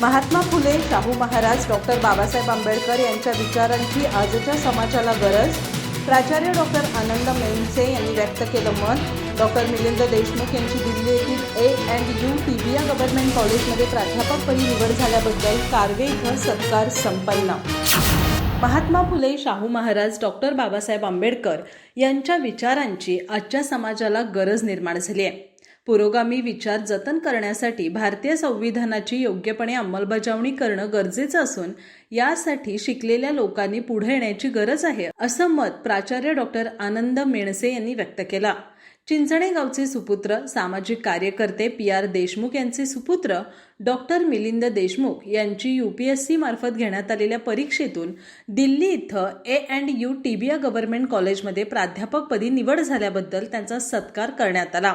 Mahatma Phule Shahu Maharaj doctor Babasaheb Ambedkar यांच्या विचारांची आजच्या समाजाला गरज. प्राचार्य डॉक्टर आनंद मेनसे यांनी व्यक्त केलं मत डॉक्टर मिलिंद देशमुख यांची दिल्ली येथील A and U Tibbia government कॉलेजमध्ये प्राध्यापकपदी निवड झाल्याबद्दल कारवे इथं सत्कार संपन्न. महात्मा फुले शाहू महाराज डॉक्टर बाबासाहेब आंबेडकर यांच्या विचारांची आजच्या समाजाला गरज निर्माण झाली आहे. पुरोगामी विचार जतन करण्यासाठी भारतीय संविधानाची योग्यपणे अंमलबजावणी करणं गरजेचं असून यासाठी शिकलेल्या लोकांनी पुढे येण्याची गरज आहे असं मत प्राचार्य डॉक्टर आनंद मेणसे यांनी व्यक्त केला. चिंचणे गावचे सुपुत्र सामाजिक कार्यकर्ते पी आर देशमुख यांचे सुपुत्र डॉक्टर मिलिंद देशमुख यांची यू पी एस सी मार्फत घेण्यात आलेल्या परीक्षेतून दिल्ली इथं A and U Tibbia government कॉलेजमध्ये प्राध्यापकपदी निवड झाल्याबद्दल त्यांचा सत्कार करण्यात आला.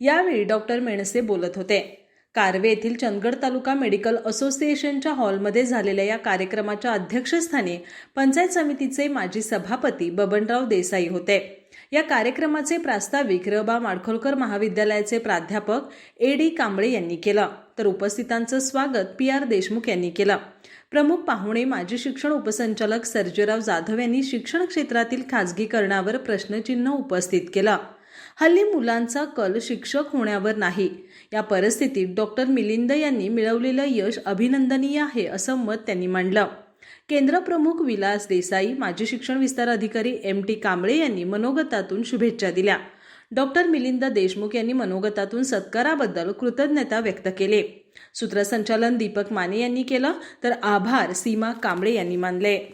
यावेळी डॉक्टर मेणसे बोलत होते. कारवे येथील चंदगड तालुका मेडिकल असोसिएशनच्या हॉलमध्ये झालेल्या या कार्यक्रमाच्या अध्यक्षस्थानी पंचायत समितीचे माजी सभापती बबनराव देसाई होते. या कार्यक्रमाचे प्रास्ताविक रबा माडखोलकर महाविद्यालयाचे प्राध्यापक ए डी कांबळे यांनी केलं. तर उपस्थितांचं स्वागत पी आर देशमुख यांनी केलं. प्रमुख पाहुणे माजी शिक्षण उपसंचालक सर्जेराव जाधव यांनी शिक्षण क्षेत्रातील खाजगीकरणावर प्रश्नचिन्ह उपस्थित केलं. हल्ली मुलांचा कल शिक्षक होण्यावर नाही. या परिस्थितीत डॉक्टर मिलिंद यांनी मिळवलेलं यश अभिनंदनीय आहे असं मत त्यांनी मांडलं. केंद्र प्रमुख विलास देसाई माजी शिक्षण विस्तार अधिकारी एम टी कांबळे यांनी मनोगतातून शुभेच्छा दिल्या. डॉक्टर मिलिंद देशमुख यांनी मनोगतातून सत्काराबद्दल कृतज्ञता व्यक्त केले. सूत्रसंचालन दीपक माने यांनी केलं तर आभार सीमा कांबळे यांनी मानले.